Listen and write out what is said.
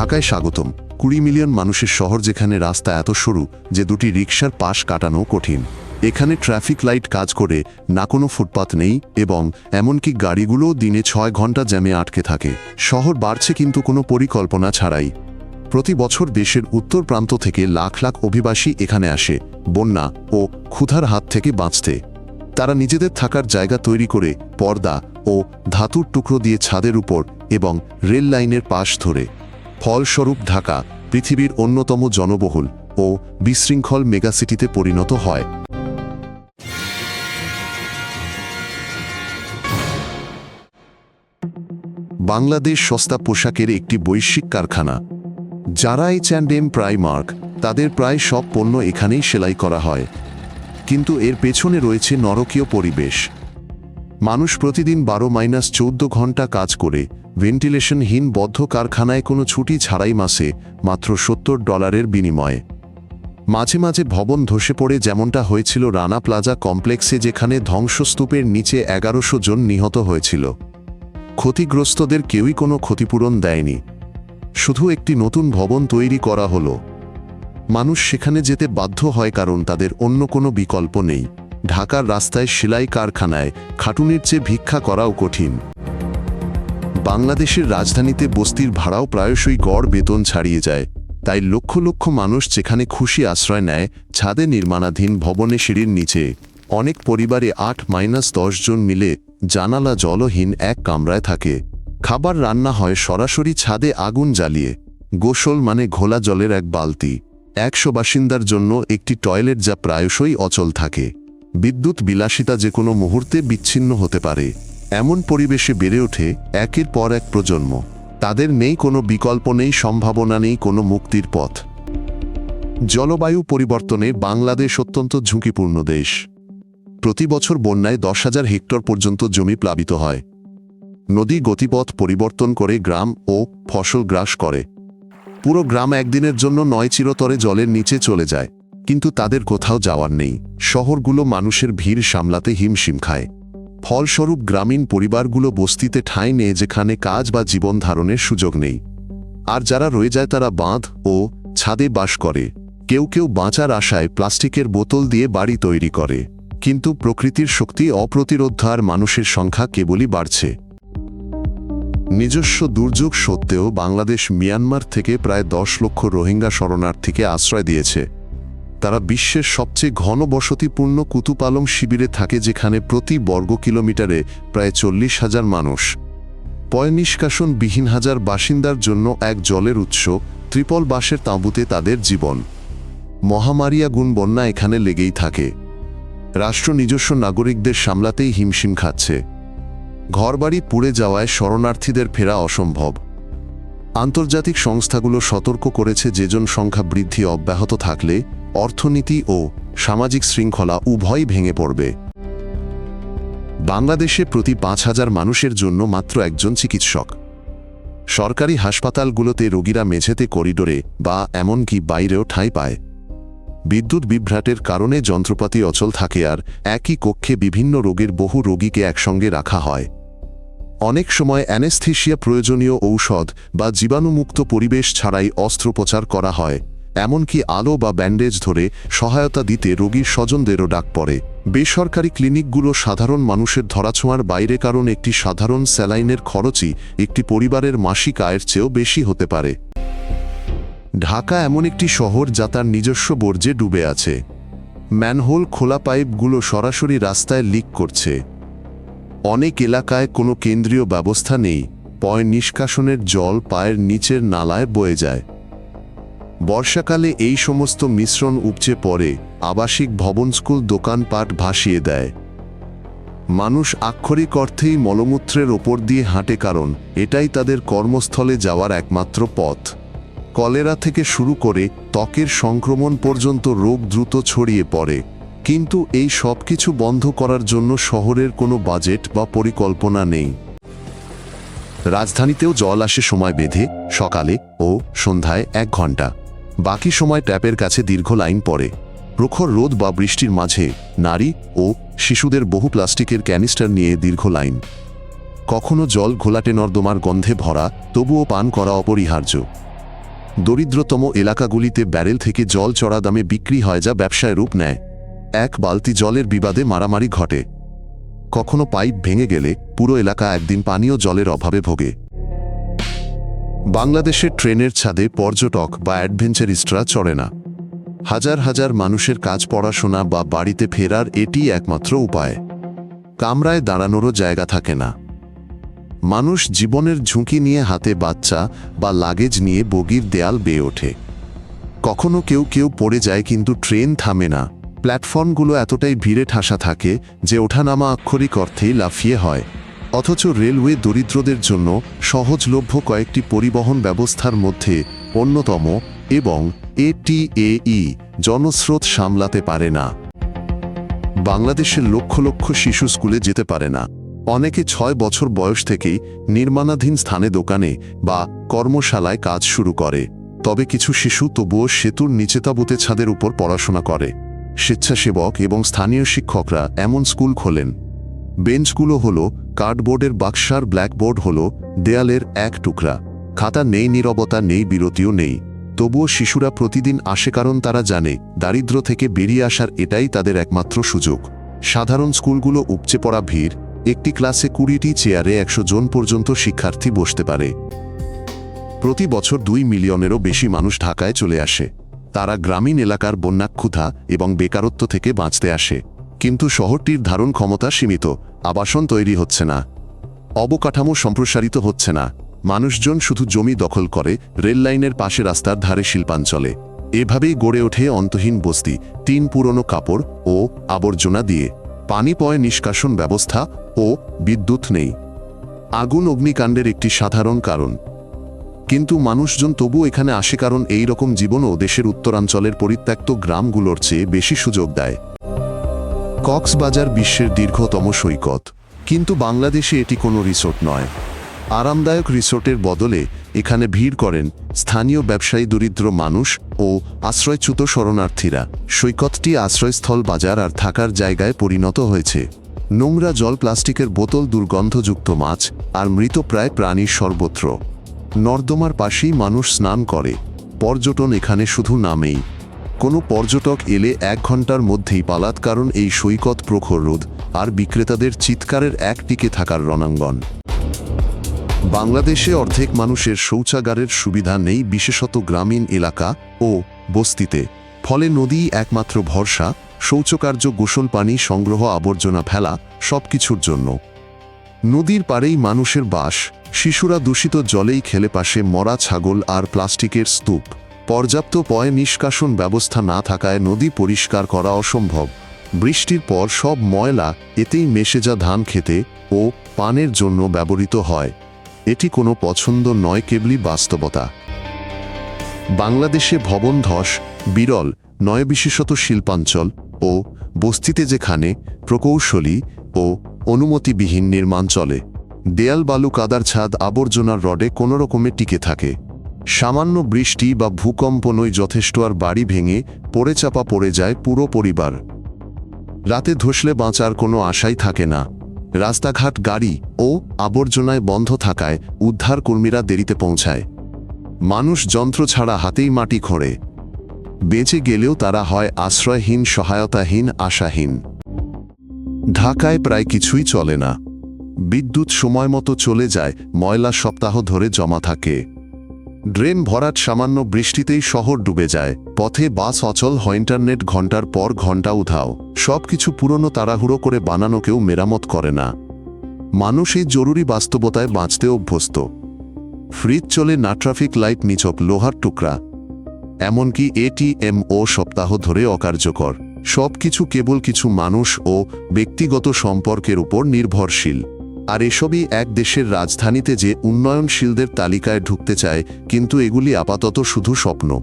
ঢাকায় স্বাগতম। কুড়ি মিলিয়ন মানুষের শহর যেখানে রাস্তা এত সরু যে দুটি রিকশার পাশ কাটানো কঠিন। এখানে ট্রাফিক লাইট কাজ করে, না কোনো ফুটপাত নেই এবং এমনকি গাড়িগুলোও দিনে ছয় ঘণ্টা জ্যামে আটকে থাকে। শহর বাড়ছে কিন্তু কোনো পরিকল্পনা ছাড়াই। প্রতি বছর দেশের উত্তর প্রান্ত থেকে লাখ লাখ অভিবাসী এখানে আসে, বন্যা ও ক্ষুধার হাত থেকে বাঁচতে। তারা নিজেদের থাকার জায়গা তৈরি করে, পর্দা ও ধাতুর টুকরো দিয়ে ছাদের উপর এবং রেল লাইনের পাশ ধরে। ফলস্বরূপ ঢাকা পৃথিবীর অন্যতম জনবহুল ও বিশৃঙ্খল মেগাসিটিতে পরিণত হয়। বাংলাদেশ সস্তা পোশাকের একটি বৈশ্বিক কারখানা। যারা অ্যান্ড এম প্রাইমার্ক, তাদের প্রায় সব পণ্য এখানেই সেলাই করা হয়। কিন্তু এর পেছনে রয়েছে নরকীয় পরিবেশ। মানুষ প্রতিদিন বারো মাইনাস চৌদ্দ ঘণ্টা কাজ করে, ভেন্টিলেশনহীন বদ্ধ কারখানায় কোনো ছুটি ছাড়াই মাসে মাত্র সত্তর ডলারের বিনিময়ে। মাঝে মাঝে ভবন ধসে পড়ে যেমনটা হয়েছিল রানা প্লাজা কমপ্লেক্সে যেখানে ধ্বংসস্তূপের নিচে এগারোশো জন নিহত হয়েছিল। ক্ষতিগ্রস্তদের কেউই কোনো ক্ষতিপূরণ দেয়নি। শুধু একটি নতুন ভবন তৈরি করা হলো। মানুষ সেখানে যেতে বাধ্য হয় কারণ তাদের অন্য কোনো বিকল্প নেই। ঢাকার রাস্তায় সেলাই কারখানায় খাটুনির চেয়ে ভিক্ষা করাও কঠিন। বাংলাদেশের রাজধানীতে বস্তির ভাড়াও প্রায়শই গড় বেতন ছাড়িয়ে যায়। তাই লক্ষ লক্ষ মানুষ যেখানে খুশি আশ্রয় নেয়, ছাদে নির্মাণাধীন ভবনে সিঁড়ির নিচে। অনেক পরিবারে আট মাইনাস দশ জন মিলে জানালা জলহীন এক কামরায় থাকে। খাবার রান্না হয় সরাসরি ছাদে আগুন জ্বালিয়ে। গোসল মানে ঘোলা জলের এক বালতি। একশো বাসিন্দার জন্য একটি টয়লেট যা প্রায়শই অচল থাকে। বিদ্যুৎ বিলাসিতা যে কোনো মুহূর্তে বিচ্ছিন্ন হতে পারে। এমন পরিবেশে বেড়ে ওঠে একের পর এক প্রজন্ম। তাদের নেই কোনো বিকল্প নেই, সম্ভাবনা নেই কোনো মুক্তির পথ। জলবায়ু পরিবর্তনে বাংলাদেশ অত্যন্ত ঝুঁকিপূর্ণ দেশ। প্রতি বছর বন্যায় দশ হাজার হেক্টর পর্যন্ত জমি প্লাবিত হয়। নদী গতিপথ পরিবর্তন করে গ্রাম ও ফসল গ্রাস করে। পুরো গ্রাম একদিনের জন্য নয় চিরতরে জলের নিচে চলে যায়। কিন্তু তাদের কোথাও যাওয়ার নেই। শহরগুলো মানুষের ভিড় সামলাতে হিমশিম খায়। ফলস্বরূপ গ্রামীণ পরিবারগুলো বস্তিতে ঠাঁই নেয় যেখানে কাজ বা জীবন ধারণের সুযোগ নেই। আর যারা রয়ে যায় তারা বাঁধ ও ছাদে বাস করে। কেউ কেউ বাঁচার আশায় প্লাস্টিকের বোতল দিয়ে বাড়ি তৈরি করে। কিন্তু প্রকৃতির শক্তি অপ্রতিরোধ আর মানুষের সংখ্যা কেবলই বাড়ছে। নিজস্ব দুর্যোগ সত্ত্বেও বাংলাদেশ মিয়ানমার থেকে প্রায় দশ লক্ষ রোহিঙ্গা শরণার্থীকে আশ্রয় দিয়েছে। তারা বিশ্বের সবচেয়ে ঘনবসতিপূর্ণ কুতুপালং শিবিরে থাকে যেখানে প্রতি বর্গ কিলোমিটারে প্রায় চল্লিশ হাজার মানুষ। পয় নিষ্কাশনবিহীন হাজার বাসিন্দার জন্য এক জলের উৎস, ত্রিপল বাসের তাঁবুতে তাদের জীবন। মহামারিয়া গুণ বন্যা এখানে লেগেই থাকে। রাষ্ট্র নিজস্ব নাগরিকদের সামলাতেই হিমশিম খাচ্ছে। ঘরবাড়ি পুড়ে যাওয়ায় শরণার্থীদের ফেরা অসম্ভব। আন্তর্জাতিক সংস্থাগুলো সতর্ক করেছে যে জনসংখ্যা বৃদ্ধি অব্যাহত থাকলে অর্থনীতি ও সামাজিক শৃঙ্খলা উভয়ই ভেঙে পড়বে। বাংলাদেশে প্রতি পাঁচ হাজার মানুষের জন্য মাত্র একজন চিকিৎসক। সরকারি হাসপাতালগুলোতে রোগীরা মেঝেতে করিডোরে বা এমনকি বাইরেও ঠাঁই পায়। বিদ্যুৎ বিভ্রাটের কারণে যন্ত্রপাতি অচল থাকে আর একই কক্ষে বিভিন্ন রোগের বহু রোগীকে একসঙ্গে রাখা হয়। অনেক সময় অ্যানেস্থেশিয়া প্রয়োজনীয় ঔষধ বা জীবাণুমুক্ত পরিবেশ ছাড়াই অস্ত্রোপচার করা হয়, এমনকি আলো বা ব্যান্ডেজ ধরে সহায়তা দিতে রোগীর স্বজনদেরও ডাক পড়ে। বেসরকারি ক্লিনিকগুলো সাধারণ মানুষের ধরাছোঁয়ার বাইরে কারণ একটি সাধারণ স্যালাইনের খরচই একটি পরিবারের মাসিক আয়ের চেয়েও বেশি হতে পারে। ঢাকা এমন একটি শহর যা তার নিজস্ব বর্জ্যে ডুবে আছে। ম্যানহোল খোলা পাইপগুলো সরাসরি রাস্তায় লিক করছে। অনেক এলাকায় কোনো কেন্দ্রীয় ব্যবস্থা নেই, পয় নিষ্কাশনের জল পায়ের নিচের নালায় বয়ে যায়। বর্ষাকালে এই সমস্ত মিশ্রণ উপচে পড়ে, আবাসিক ভবন স্কুল দোকানপাট ভাসিয়ে দেয়। মানুষ আক্ষরিক অর্থেই মলমূত্রের ওপর দিয়ে হাঁটে কারণ, এটাই তাদের কর্মস্থলে যাওয়ার একমাত্র পথ। কলেরা থেকে শুরু করে ত্বকের সংক্রমণ পর্যন্ত রোগ দ্রুত ছড়িয়ে পড়ে। কিন্তু এই সব কিছু বন্ধ করার জন্য শহরের কোনো বাজেট বা পরিকল্পনা নেই। রাজধানীতেও জল আসে সময় বেঁধে, সকালে ও সন্ধ্যায় এক ঘণ্টা বাকি সময় ট্যাপের কাছে দীর্ঘ লাইন পড়ে। প্রখর রোদ বা বৃষ্টির মাঝে নারী ও শিশুদের বহু প্লাস্টিকের ক্যানিস্টার নিয়ে দীর্ঘ লাইন। কখনো জল ঘোলাটে নর্দমার গন্ধে ভরা, তবুও পান করা অপরিহার্য। দরিদ্রতম এলাকাগুলিতে ব্যারেল থেকে জল চড়া দামে বিক্রি হয় যা ব্যবসায় রূপ নেয়। এক বালতি জলের বিবাদে মারামারি ঘটে। কখনো পাইপ ভেঙে গেলে পুরো এলাকা একদিন পানীয় জলের অভাবে ভোগে। বাংলাদেশের ট্রেনের ছাদে পর্যটক বা অ্যাডভেঞ্চারিস্টরা চড়ে না। হাজার হাজার মানুষের কাজ পড়াশোনা বা বাড়িতে ফেরার এটি একমাত্র উপায়। কামরায় দাঁড়ানোরও জায়গা থাকে না। মানুষ জীবনের ঝুঁকি নিয়ে হাতে বাচ্চা বা লাগেজ নিয়ে বগির দেয়াল বেয়ে ওঠে। কখনো কেউ কেউ পড়ে যায় কিন্তু ট্রেন থামে না। প্ল্যাটফর্মগুলো এতটাই ভিড়ে ঠাসা থাকে যে ওঠানামা আক্ষরিক অর্থেই লাফিয়ে হয়। অথচ রেলওয়ে দরিদ্রদের জন্য সহজলভ্য কয়েকটি পরিবহন ব্যবস্থার মধ্যে অন্যতম এবং এটিএই জনস্রোত সামলাতে পারে না। বাংলাদেশের লক্ষ লক্ষ শিশু স্কুলে যেতে পারে না। অনেকে ছয় বছর বয়স থেকেই নির্মাণাধীন স্থানে দোকানে বা কর্মশালায় কাজ শুরু করে। তবে কিছু শিশু তবুও সেতুর নিচে তাবুতে ছাদের উপর পড়াশোনা করে। স্বেচ্ছাসেবক এবং স্থানীয় শিক্ষকরা এমন স্কুল খোলেন। বেঞ্চগুলো হল কার্ডবোর্ডের বাক্সার ব্ল্যাকবোর্ড হল দেয়ালের এক টুকরা। খাতা নেই, নীরবতা নেই, বিরতিও নেই। তবুও শিশুরা প্রতিদিন আসে কারণ তারা জানে, দারিদ্র থেকে বেরিয়ে আসার এটাই তাদের একমাত্র সুযোগ। সাধারণ স্কুলগুলো উপচে পড়া ভিড়, একটি ক্লাসে কুড়িটি চেয়ারে একশো জন পর্যন্ত শিক্ষার্থী বসতে পারে। প্রতি বছর দুই মিলিয়নেরও বেশি মানুষ ঢাকায় চলে আসে। তারা গ্রামীণ এলাকার বন্যাক্ষুধা এবং বেকারত্ব থেকে বাঁচতে আসে। কিন্তু শহরটির ধারণ ক্ষমতা সীমিত, আবাসন তৈরি হচ্ছে না। অবকাঠামো সম্প্রসারিত হচ্ছে না। মানুষজন শুধু জমি দখল করে, রেল লাইনের পাশে রাস্তার ধারে শিল্পাঞ্চলে। এভাবেই গড়ে ওঠে অন্তহীন বস্তি তিন পুরনো কাপড় ও আবর্জনা দিয়ে। পানি পয় নিষ্কাশন ব্যবস্থা ও বিদ্যুৎ নেই। আগুন অগ্নিকাণ্ডের একটি সাধারণ কারণ। কিন্তু মানুষজন তবু এখানে আসে কারণ এই রকম জীবনও দেশের উত্তরাঞ্চলের পরিত্যক্ত গ্রামগুলোর চেয়ে বেশি সুযোগ দেয়। কক্সবাজার বিশ্বের দীর্ঘতম সৈকত। কিন্তু বাংলাদেশে এটি কোনো রিসোর্ট নয়। আরামদায়ক রিসোর্টের বদলে এখানে ভিড় করেন স্থানীয় ব্যবসায়ী দরিদ্র মানুষ ও আশ্রয়চ্যুত শরণার্থীরা। সৈকতটি আশ্রয়স্থল বাজার আর থাকার জায়গায় পরিণত হয়েছে। নোংরা জল প্লাস্টিকের বোতল, দুর্গন্ধযুক্ত মাছ আর মৃতপ্রায় প্রাণীর সর্বত্র। নর্দমার পাশেই মানুষ স্নান করে। পর্যটন এখানে শুধু নামেই। কোনো পর্যটক এলে এক ঘণ্টার মধ্যেই পালাত কারণ এই সৈকত প্রখর রোদ আর বিক্রেতাদের চিৎকারের এক টিকে থাকার রণাঙ্গন। বাংলাদেশে অর্ধেক মানুষের শৌচাগারের সুবিধা নেই বিশেষত গ্রামীণ এলাকা ও বস্তিতে। ফলে নদী একমাত্র ভরসা, শৌচকার্য, গোসল পানি, সংগ্রহ, আবর্জনা ফেলা, সবকিছুর জন্য। নদীর পাড়েই মানুষের বাস, শিশুরা দূষিত জলেই খেলে পাশে মরা ছাগল আর প্লাস্টিকের স্তূপ। পর্যাপ্ত পয় নিষ্কাশন ব্যবস্থা না থাকায় নদী পরিষ্কার করা অসম্ভব। বৃষ্টির পর সব ময়লা এতেই মেশে যা ধান খেতে ও পানের জন্য ব্যবহৃত হয়। এটি কোনো পছন্দ নয় কেবলই বাস্তবতা। বাংলাদেশে ভবন ধস, বিরল নয় বিশেষত শিল্পাঞ্চল ও বস্তিতে যেখানে প্রকৌশলী ও অনুমতিবিহীন নির্মাণ চলে। দেয়াল বালু কাদার ছাদ আবর্জনার রডে কোনো রকমে টিকে থাকে। সামান্য বৃষ্টি বা ভূকম্প নই যথেষ্ট আর বাড়ি ভেঙে পড়ে চাপা পড়ে যায় পুরো পরিবার। রাতে ধসলে বাঁচার কোনো আশাই থাকে না। রাস্তাঘাট, গাড়ি ও আবর্জনায় বন্ধ থাকায় উদ্ধার কর্মীরা দেরিতে পৌঁছায়। মানুষ যন্ত্র ছাড়া হাতেই মাটি খোঁড়ে। বেঁচে গেলেও তারা হয় আশ্রয়হীন, সহায়তাহীন, আশাহীন। ঢাকায় প্রায় কিছুই চলে না। বিদ্যুৎ সময় মতো চলে যায়, ময়লা সপ্তাহ ধরে জমা থাকে। ড্রেন ভরাট সামান্য বৃষ্টিতেই শহর ডুবে যায়। পথে বাস অচল হয় ইন্টারনেট ঘণ্টার পর ঘণ্টা উধাও। সবকিছু পুরনো তাড়াহুড়ো করে বানানো কেউ মেরামত করে না। মানুষ এই জরুরি বাস্তবতায় বাঁচতে অভ্যস্ত। ফ্রিজ চলে, না ট্রাফিক লাইট নিচক লোহার টুকরা। এমনকি এটিএম ও সপ্তাহ ধরে অকার্যকর। সবকিছু কেবল কিছু মানুষ ও ব্যক্তিগত সম্পর্কের উপর নির্ভরশীল। আর এসবই এক দেশের রাজধানীতে যে উন্নয়নশীলদের তালিকায় ঢুকতে চায়, কিন্তু এগুলি আপাতত শুধু স্বপ্ন।